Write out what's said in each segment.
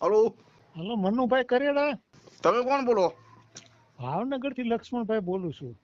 Hello. Hello Manubhai કરેડા? તમે કોણ બોલો? ભાવનગરથી લક્ષ્મણભાઈ બોલું છું.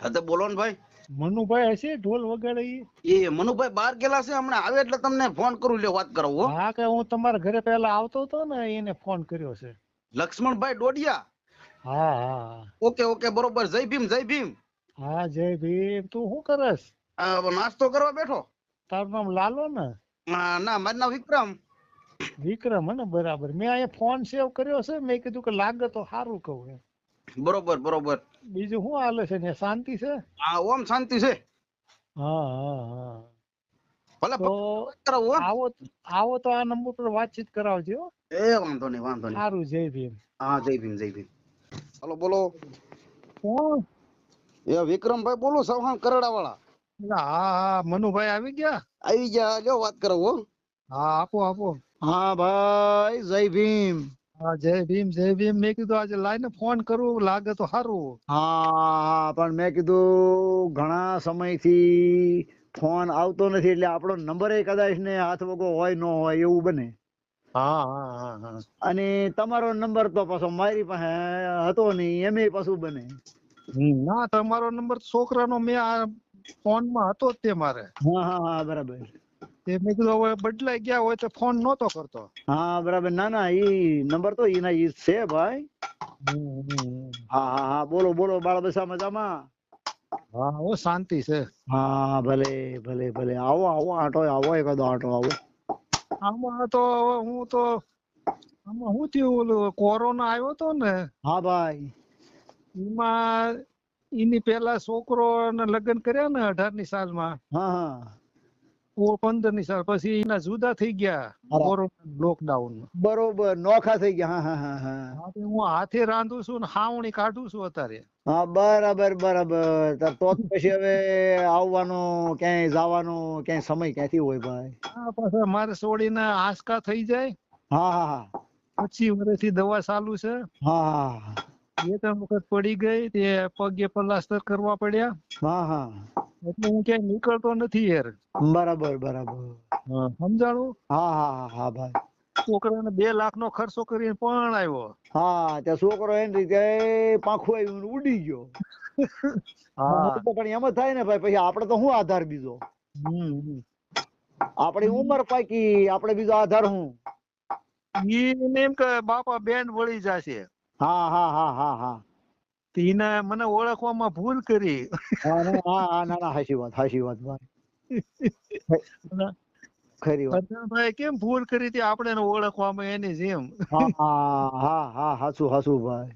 હા તો બોલો ને ભાઈ. મનુભાઈ હશે ઢોલ વગાડે એ મનુભાઈ બહાર ગયેલા છે હમણાં આવે એટલે તમને ફોન કરું લે વાત કરાવું હા. કે હું તમારા ઘરે પહેલા આવતો હતો ને એને ફોન કર્યો છે. લક્ષ્મણભાઈ ડોડિયા? હા હા. ઓકે ઓકે બરોબર. જય ભીમ જય ભીમ. હા જય ભીમ. તું શું કરસ? નાસ્તો કરવા બેઠો? તારું નામ લાલો ને? ના મારું નામ વિક્રમ. વિક્રમ ને બરાબર. મેં અહીંયા ફોન સેવ કર્યો છે મેં કીધું કે લાગે તો સારું કહું એમ. બરોબર બરોબર. બીજું શું હાલે છે ને શાંતિ છે? હા ઓમ શાંતિ છે. હા હા હા. ભલે કરાવું આવો આવો તો આ નંબર પર વાતચીત કરાવજો એ વાંધો નહીં વાંધો નહીં. સારું જય ભીમ. હા જય ભીમ જય ભીમ. હલો બોલો. કોણ એ વિક્રમભાઈ બોલું સવહાણ કરડા વાળા હા હા મનુભાઈ આવી ગયા? આવી ગયા લ્યો વાત કરો હા આપો આપો. હા ભાઈ જય ભીમ. હા જય ભીમ જય ભીમ. મેં કીધું આજે લાઈને ફોન કરું લાગે તો સારું હા પણ મેં કીધું ઘણા સમયથી ફોન આવતો નથી એટલે આપણો નંબર કદાચ ને હાથ વગો હોય ન હોય એવું બને. હા હા હા હા. અને તમારો નંબર તો પાછો મારી પાસે હતો નહીં એમે પાછું બને. ના તમારો નંબર છોકરાનો મેં આ ફોનમાં હતો જ તે મારે. હા હા હા બરાબર. તે મેં કીધું હવે બદલાઈ ગયા હોય તો ફોન નહોતો કરતો. હા બરાબર. ના ના ઈ નંબર તો ઈના ઈ છે ભાઈ. હા હા હા. બોલો બોલો બાળ બસા મજામાં? હા હો શાંતિ છે. હા ભલે ભલે ભલે. આવો આવો આટો આવો એકાદો આટો આવો. આમાં તો હું તો આમાં હું થયું? ઓલું કોરોના આવ્યો તો ને હા ભાઈ. એમાં એની પેલા છોકરો ને લગ્ન કર્યા ને અઢારની સાલમાં. હા હા. પંદરની સાલ પછી એના જુદા થઈ ગયા કોરોના લોકડાઉન બરોબર નોખા થઈ ગયા હા હા હા હા. હું હાથે રાંધું છું ને હાવણી કાઢું છું અત્યારે. હા બરાબર બરાબર. તો પછી હવે આવવાનો ક્યાંય જવાનો ક્યાંય સમય ક્યાંથી હોય ભાઈ? હા પાછા મારે છોડીને આંચકા થઈ જાય. હા હા હા. પચીસ વર્ષથી દવા ચાલુ છે. હા હા. બે ત્રણ વખત પડી ગઈ તે પગે પલાસ્તર કરવા પડ્યા. હા હા. એટલે હું ક્યાંય નીકળતો નથી યાર. બરાબર બરાબર. સમજાણું? હા હા હા ભાઈ. છોકરાને બે લાખ નો ખર્ચો કરીને પણ આવ્યો. હા ત્યાં છોકરો એની રીતે પાંખું આવ્યું ઉડી ગયો. હા. પણ એમ જ થાય ને ભાઈ પછી આપડે તો શું આધાર બીજો? આપડી. આપણી ઉંમર પાકી આપણે બીજો આધાર હું? એમ કે બાપા બેન વળી જશે. હા હા હા હા હા. એને મને ઓળખવામાં ભૂલ કરી. હા ના હા ના ના હાચી વાત હાચી વાત ભાઈ. ખરી વાત. ભાઈ કેમ ભૂલ કરી હતી? આપણે ઓળખવામાં એની જેમ. હા હા હા હાસુ હાચું ભાઈ.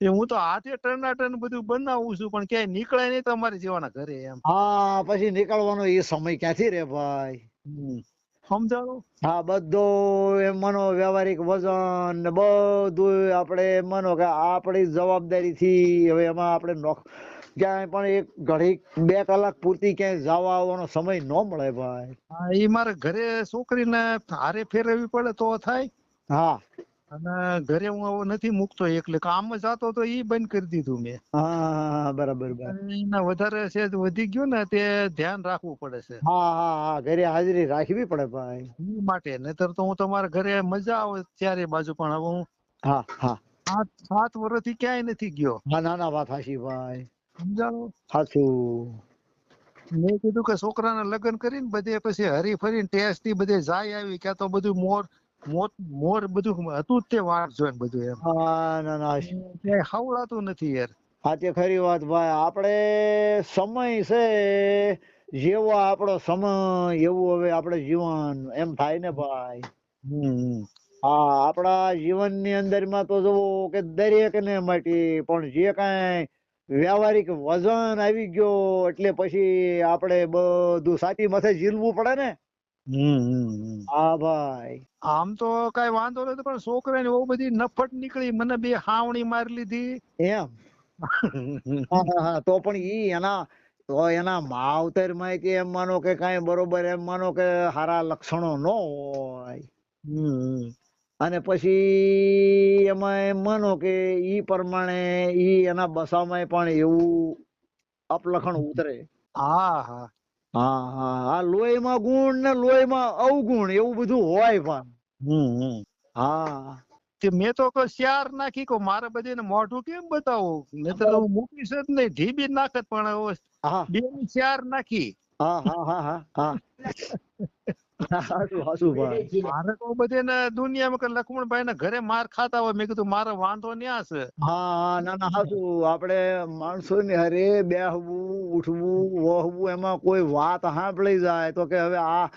એ હું તો હાથે ટનાટન બધું બનાવું છું પણ ક્યાંય નીકળે નહીં તમારી જેવાના ઘરે એમ. હા પછી નીકળવાનો એ સમય ક્યાંથી રે ભાઈ. સમજાણું? હા બધું એમ માનો વ્યવહારિક વજન ને બધું આપણે મનો કે આપણી જવાબદારી થી હવે એમાં આપણે નોક ક્યાંય પણ એક ઘડી બે કલાક પૂરતી ક્યાંય જવા આવવાનો સમય ન મળે ભાઈ. એ મારે ઘરે છોકરીને હારે ફેરવવી પડે તો થાય? હા. અને ઘરે હું નથી મૂકતો એકલે કામ જતો તો ઈ બંધ કરી દીધું મેં. હા બરાબર બરાબર. વધારે છે વધી ગયું ને તે ધ્યાન રાખવું પડે છે. હા હા હા ઘરે હાજરી રાખવી પડે ભાઈ. ઈ માટે નહીતર તો હું તમારા ઘરે મજા આવે ત્યારે બાજુ પણ હવે હું હા હા. સાત સાત વર્ષથી ક્યાંય નથી ગયો. હા ના ના વાત હાચી ભાઈ. સમજાવો? સાચું મેં કીધું કે છોકરાના લગ્ન કરીને બધે પછી હરી ફરીને ટેસ્ટથી બધે જાય આવી ક્યાં તો બધું મોર મોર મોર બધું હતું તે વાટ જોઈને બધું એમ. હા ના ના. ક્યાંય હવડાતું નથી યાર. સાચી ખરી વાત ભાઈ. આપણે સમય છે જેવો આપણો સમય એવું હવે આપણે જીવન એમ થાય ને ભાઈ. હા આપણા જીવનની અંદરમાં તો જુઓ કે દરેકને માટે પણ જે કાંઈ વ્યવહારિક વજન આવી ગયો એટલે પછી આપણે બધું સાચી માથે ઝીલવું પડે ને. હા ભાઈ. આમ તો કઈ વાંધો નતો પણ છોકરાને બહુ બધી નફટ નીકળી. મને બે હાવણી મારી લીધી. એમ? તો પણ ઈ એના તો એના માવતરમાં કે એમ માનો કે કઈ બરોબર એમ માનો કે સારા લક્ષણો ન હોય. હમ. અને પછી એમાં એમ માનો કે ઈ પ્રમાણે ઈ એના બસામાં પણ એવું અપલખણ ઉતરે. હા હા. હા હા હા લોહીમાં ગુણ ને લોહીમાં અવગુણ એવું બધું હોય પણ. હમ હમ. હા. કે મેં તો કોઈ શિયાર નાખી કો મારે બધીને મોઢું કેમ બતાવું? તો હું. મૂકીશ જ નહીં ઢીબી નાખત પણ બે ની શિયાર નાખી. હા હા હા હા. હા હાચું હાચું ભાઈ. મારે તો બધીને દુનિયામાં કે લક્ષ્મણભાઈ ઘરે માર ખાતા હોય મેં કીધું મારે વાંધો ન્યા છે. હા હા ના ના હાચું. આપણે માણસો ને હરે બેહવું ઉઠવું વહવું એમાં કોઈ વાત સાંભળી જાય તો કે હવે આ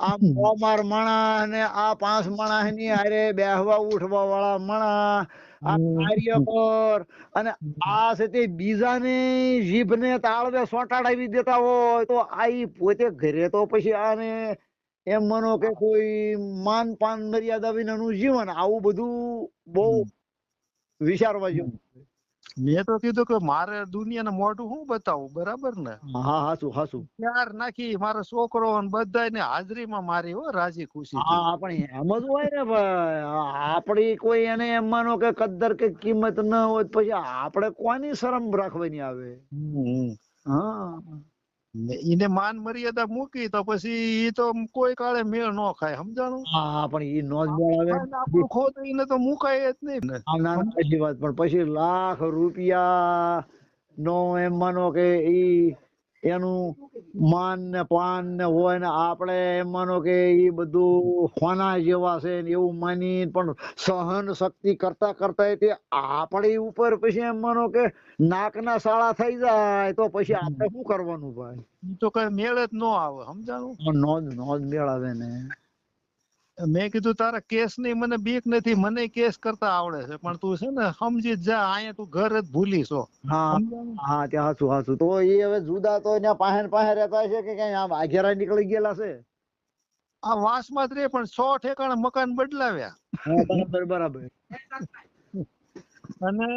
આ મોમાર માણા ને આ પાંચ માણા ની હારે બેહવા ઉઠવા વાળા માણા આ કાર્ય કાર્યકર અને આ છે તે બીજાને જીભને તાળવે સોટાડાવી દેતા હોય તો આ પોતે ઘરે તો પછી આને એમ માનો કે કોઈ માન પાન મર્યાદા વિનાનું જીવન આવું બધું બહુ વિચારવા જેવું મેં તો કીધું કે મારે દુનિયાને મોઢું હું બતાવું બરાબર ને? હા હાસું હાસું ત્યાર નાખી મારો છોકરો બધાને હાજરીમાં મારી હો રાજી ખુશી હા પણ એમ જ હોય ને ભાઈ આપણી કોઈ એને એમ માનો કે કદર કે કિંમત ન હોય પછી આપણે કોની શરમ રાખવાની આવે? હા. એને માન મર્યાદા મૂકી તો પછી એ તો કોઈ કાળે મેળ ન ખાય સમજાણું? હા પણ ઈ નો જ મેળ આવે. આપણું ખોટ એને તો મુકાય જ નહીં. ના સાચી વાત પણ પછી લાખ રૂપિયા નો એમ માનો કે ઈ એનું માન ને પાન ને હોય ને આપણે એમ માનો કે એ બધું ખોના જેવા છે ને એવું માની પણ સહન શક્તિ કરતા કરતા તે આપણી ઉપર પછી એમ માનો કે નાકના સાળા થઈ જાય તો પછી આપણે શું કરવાનું ભાઈ? તો કઈ મેળ જ ન આવે સમજાણું? નો જ નો જ મેળ આવે ને મેં કીધું તારા કેસની મને બીક નથી મને કેસ કરતા આવડે છે. પણ તું છે ને સમજી જા અહીંયા તું ઘર જ ભૂલી છો. હા હા ત્યાં હાસુ હાસુ તો એ હવે જુદા તો ત્યાં પાસે પાહે રહેતા છે કે કઈ આમ આઘેરા નીકળી ગયેલા છે? આ વાસમાં જ રે પણ સો ઠેકાણે મકાન બદલાવ્યા. બરાબર બરાબર. અને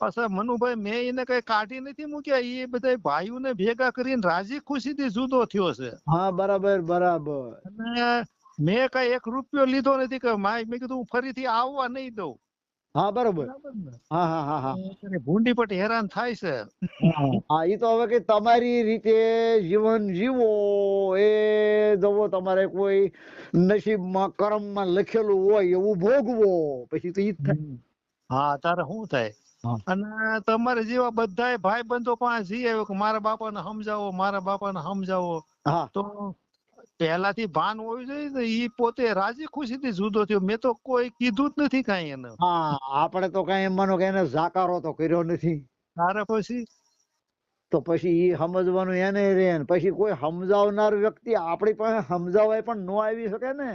પાછા મનુભાઈ મેં એને કઈ કાઢી નથી મૂક્યા? એ બધા ભાઈઓને ભેગા કરીને રાજી ખુશીથી જુદો થયો છે. હા બરાબર બરાબર. અને મેં કઈ એક રૂપિયો લીધો નથી કે માય મેં કીધું હું ફરીથી આવવા નહીં દઉં. હા બરાબર. હા હા હા હા. અને ભૂંડી પટ હેરાન થાય છે. હા એ તો હવે કે તમારી રીતે જીવન જીવો એ જવો તમારે કોઈ નસીબમાં કર્મમાં લખેલું હોય એવું ભોગવો પછી તો ઈ થાય. હા તારે શું થાય? અને તમારે જેવા બધાય ભાઈ બંધો પાસે જઈ આવ્યો કે મારા બાપાને સમજાવો મારા બાપાને સમજાવો તો પહેલાથી ભાન હોવું જોઈએ ને એ પોતે રાજી ખુશીથી જુદો થયો. મેં તો કોઈ કીધું જ નથી કાંઈ એને. હા આપણે તો કઈ એમ માનો કે એને જાકારો તો કર્યો નથી. તારે પછી? તો પછી એ સમજવાનું એને રે પછી કોઈ સમજાવનાર વ્યક્તિ આપણી પાસે સમજાવાય પણ ન આવી શકે ને.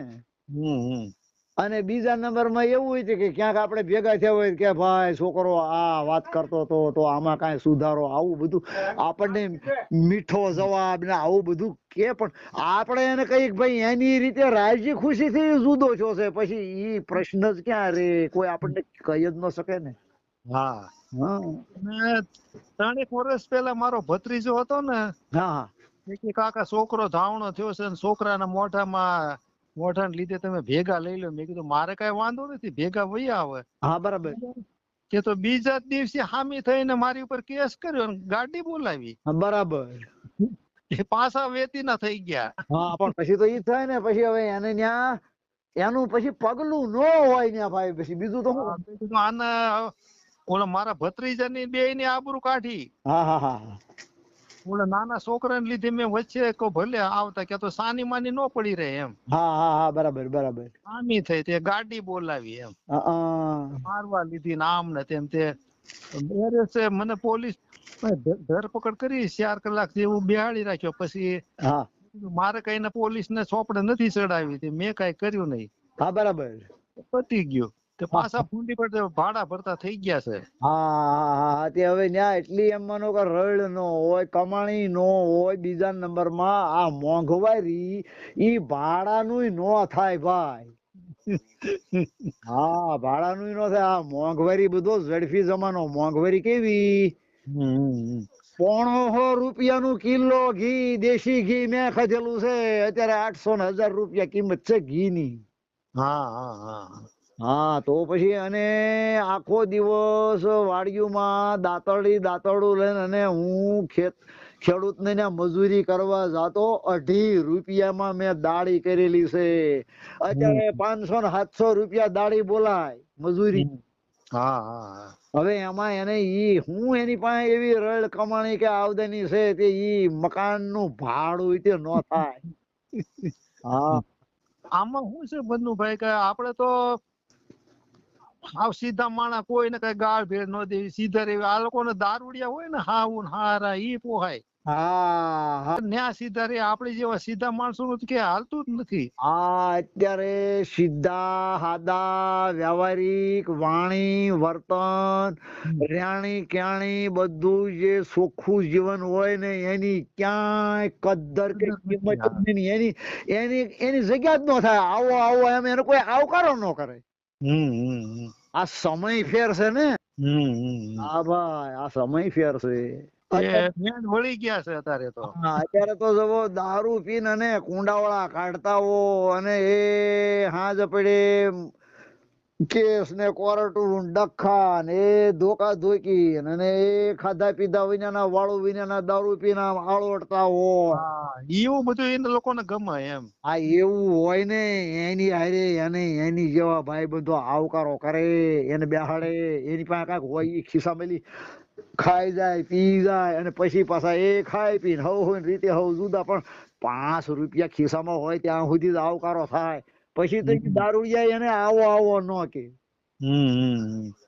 હમ હમ. અને બીજા નંબરમાં એવું હોય છે કે ક્યાંક આપણે ભેગા થયા હોય કે ભાઈ છોકરો આ વાત કરતો હતો તો આમાં કાંઈ સુધારો આવું બધું. આપણને મીઠો જવાબ ને આવું બધું કે પણ આપણે એને કહીએ ભાઈ એની રીતે રાજી ખુશીથી જુદો છો છે. પછી એ પ્રશ્ન જ ક્યાં રે? કોઈ આપણને કહી જ ન શકે ને. હા. ત્રણેક વર્ષ પહેલા મારો ભત્રીજો હતો ને હા કાકા છોકરો ધાવણો થયો છે ને છોકરાના મોઢામાં મોઢાને લીધે તમે ભેગા લઈ લો. મેં કીધું મારે કઈ વાંધો નથી ભેગા વહી આવે. હા બરાબર. કે તો બીજા દિવસે હામી થઈને મારી ઉપર કેસ કર્યો અને ગાડી બોલાવી. બરાબર. એ પાછા વેતીના થઈ ગયા. હા પણ પછી તો ઈ થાય ને પછી હવે એને ન્યા એનું પછી પગલું નો હોય ને ભાઈ પછી બીજું તો આના ઓલા મારા ભત્રીજાની બે ની આબરૂ કાઢી. હા હા હા. ઓલા નાના છોકરાને લીધે મેં વચ્ચે કહું ભલે આવતા કે તો સાની માની નો પડી રહે એમ. હા હા હા બરાબર બરાબર. આમી થઈ તે ગાડી બોલાવી એમ. મારવા લીધી ને આમ ને તેમ તે બેરેસે મને પોલીસ ધરપકડ કરી ચાર કલાક જેવું બેહાડી રાખ્યો. પછી મારે કઈ પોલીસ ને ચોપડે નથી ચડાવી મેં કઈ કર્યું નહીં. હા બરાબર. પતી ગયું. તે પાછા ફૂંડી પર ભાડા ભરતા થઈ ગયા છે. હા તે હવે ન્યા એટલી એમ માનો કે રળ નો હોય કમાણી નો હોય બીજા નંબરમાં આ મોંઘવારી ઈ ભાડાનું નો થાય ભાઈ. હા ભાડાનું નો થાય. આ મોંઘવારી બધો ઝડપી જમાનો. મોંઘવારી કેવી? હમ. રૂપિયા રૂપિયાનું કિલો ઘી દેશી ઘી મેં ખાધેલું છે. અત્યારે આઠસો ને હજાર રૂપિયા કિંમત છે ઘી ની હા હા હા. હા તો પછી અને આખો દિવસ વાડીઓમાં દાતરડી દાતરડું લઈને અને હું ખેત ખેડૂતને ને મજૂરી કરવા જાતો. અઢી રૂપિયામાં મેં દાડી કરેલી છે. અત્યારે પાંચસો ને સાતસો રૂપિયા દાડી બોલાય મજૂરી. હા હવે એમાં એને ઈ હું એની પાસે એવી રળ કમાણી કે આવદની છે તે ઈ મકાનનું ભાડું તે નો થાય. હા. આમાં શું છે બંધુભાઈ કે આપણે તો હાવ સીધા માણા કોઈને કઈ ગાળ ભેળ ન દેવી સીધા રેવી આ લોકોને દારૂડિયા હોય ને હાવું હારા ઈ પોહાય. હા હા. ન્યા સીધા રે આપણે જેવા સીધા માણસો નું કે હાલતું જ નથી. હા અત્યારે સીધા હાદા વ્યવહારિક વાણી વર્તન રેણી ક્યાણી બધું જે ચોખ્ખું જીવન હોય ને એની ક્યાંય કદર કે કિંમત એની એની એની જગ્યા જ ન થાય. આવો આવો એમ એનો કોઈ આવકારો ન કરે. આ સમય ફેર છે ને? હા ભાઈ આ સમય ફેર છે. વળી ગયા છે અત્યારે તો. અત્યારે તો જવો દારૂ પીને અને કુંડાવળા કાઢતા હો અને એ હાજ પડે કેસ ને કોર્ટું ડખાન એ ધોકા ધોકી અને એ ખાધા પીધા વિનાના વાળું વિનાના દારૂ પીના આળોટતા હોય. એવું બધું એને લોકોને ગમે એમ. આ એવું હોય ને એની હારે એને એની જેવા ભાઈ બધો આવકારો કરે એને બેહાડે એની પાસે કાંઈક હોય એ ખિસ્સા મેલી ખાઈ જાય પી જાય અને પછી પાછા એ ખાઈ પીને હવ હોય રીતે હવ જુદા પણ પાંચ રૂપિયા ખિસ્સામાં હોય ત્યાં સુધી જ આવકારો થાય. પછી તો દારૂડિયા એને આવો આવો ન કે.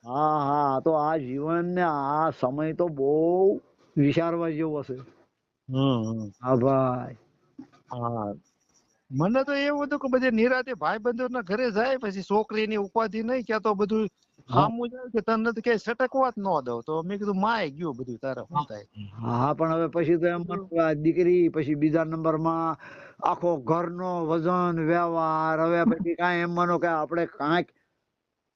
હા હા તો આ જીવન ને આ સમય તો બહુ વિચારવા જેવો છે. હા ભાઈ. હા. મને તો એવું હતું કે બધે નિરાતે ભાઈ બંધો ના ઘરે જાય પછી છોકરીની ઉપાધિ નહીં ક્યાં તો બધું સામું જાય કે તને તો ક્યાંય સટકવા જ ન દઉં. તો મેં કીધું માય ગયું બધું તારે શું થાય હા પણ હવે પછી તો એમ દીકરી પછી બીજા નંબરમાં આખો ઘરનો વજન વ્યવહાર હવે પછી કાંઈ એમ માનો કે આપણે કાંઈક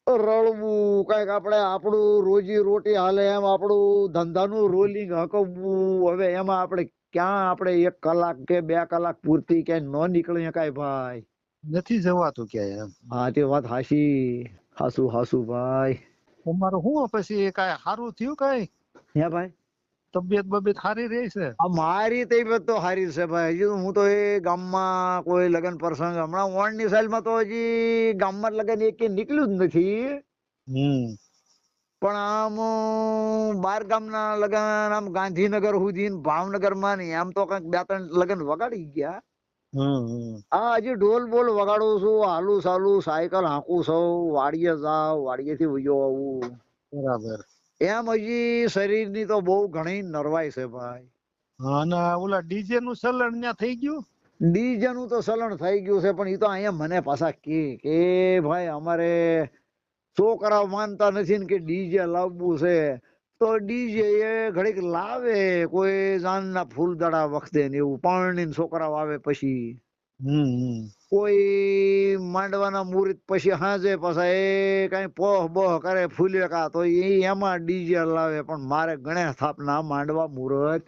રળવું કાંઈક આપણે આપણું રોજી રોટી હાલે એમ આપણું ધંધાનું રોલિંગ હકવવું હવે એમાં આપણે ક્યાં આપણે એક કલાક કે બે કલાક પૂરતી ક્યાંય ન નીકળી શકાય ભાઈ. નથી જવાતું ક્યાંય એમ. હા તે વાત હાસી હાસુ હાસુ ભાઈ. તમારું શું પછી કાંઈ સારું થયું કાંઈ? હે ભાઈ? તબિયત બબિયત સારી રહી છે? મારી તબિયત તો સારી છે ભાઈ. હજી હું તો એ ગામમાં કોઈ લગ્ન પ્રસંગ હમણાં ઓણની સાલમાં તો હજી ગામમાં લગ્ન એક નીકળ્યું જ નથી. હમ. પણ આમ બાર ગામના લગ્ન આમ ગાંધીનગર સુધી ભાવનગરમાં નહીં આમ તો કંઈક બે ત્રણ લગ્ન વગાડી ગયા. આ હજી ઢોલ બોલ વગાડું છું હાલું સાલું સાયકલ હાંકું છું વાડીએ જાવ વાડીએથી વયો આવું. બરાબર. એમ હજી શરીરની તો બહુ ઘણી નરવાઈ છે ભાઈ. હા, અને ઓલા ડીજે નું સલણ ત્યાં થઈ ગયું? ડીજે નું તો સલણ થઈ ગયું છે પણ એ તો અહીંયા મને પાછા કે કે ભાઈ અમારે છોકરાઓ માનતા નથી ને કે ડીજે લાવવું છે. તો ડીજે એ ઘડીક લાવે કોઈ જાનના ફૂલદાડા વખતે ને એવું પરણીને છોકરાઓ આવે પછી. કોઈ માંડવાના મુહૂર્ત પછી હાજે પાછા એ કઈ પોહ બોહ કરે ફૂલેકા તો એ એમાં ડીજે લાવે પણ મારે ગણેશ સ્થાપના માંડવા મુહૂર્ત.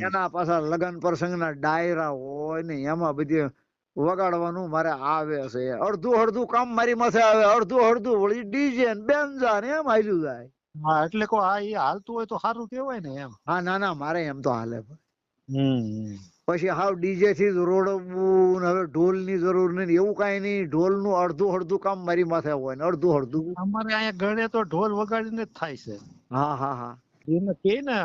એના પાછા લગ્ન પ્રસંગના ડાયરા હોય ને એમાં બધી વગાડવાનું મારે આવે છે. અડધું અડધું કામ મારી માથે આવે અડધું અડધું વળી ડીજે ને બેનજા ને એમ હાલ્યું જાય. હા એટલે કો આ એ હાલતું હોય તો સારું કેવાય ને એમ. હા ના ના મારે એમ તો હાલે હમ. પછી હાવ ડીજેથી જ રોડવું હવે ઢોલની જરૂર નહીં એવું કઈ નહીં. ઢોલનું અડધું અડધું કામ મારી માથે હોય ને અડધું અડધું. અમારે અહીંયા ગળે તો ઢોલ વગાડીને જ થાય છે. હા હા હા. એને કે ને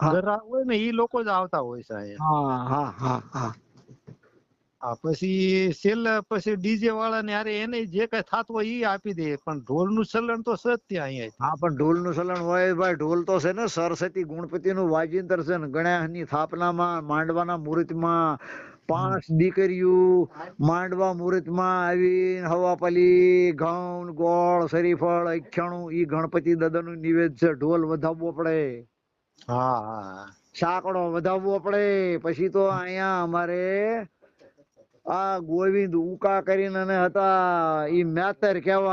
ગરા હોય ને એ લોકો જ આવતા હોય છે હા હા હા હા. હા પછી સેલ પછી ડીજે વાળા ને અરે એને જે કઈ થતું હોય એ આપી દે. પણ ઢોલનું ચલણ તો છે ત્યાં અહીંયા હા પણ ઢોલનું ચલણ હોય ભાઈ. ઢોલ તો છે ને સરસ્વતી ગણપતિ નું વાજિંત્ર છે ને. ગણેશની સ્થાપનામાં માંડવાના મુહૂર્તમાં પાંચ દીકરીઓ માંડવા મુહૂર્તમાં આવી હવાપલી ઘઉં ગોળ શરીફળ અખ્યાણું ઈ ગણપતિ દાદા નું નિવેદ છે. ઢોલ વધાવવો પડે. હા હા. સાંકડો વધાવવો પડે. પછી તો અહીંયા અમારે આ ગોવિંદ ઉકા કરીને હતા એ મેતર કહેવાય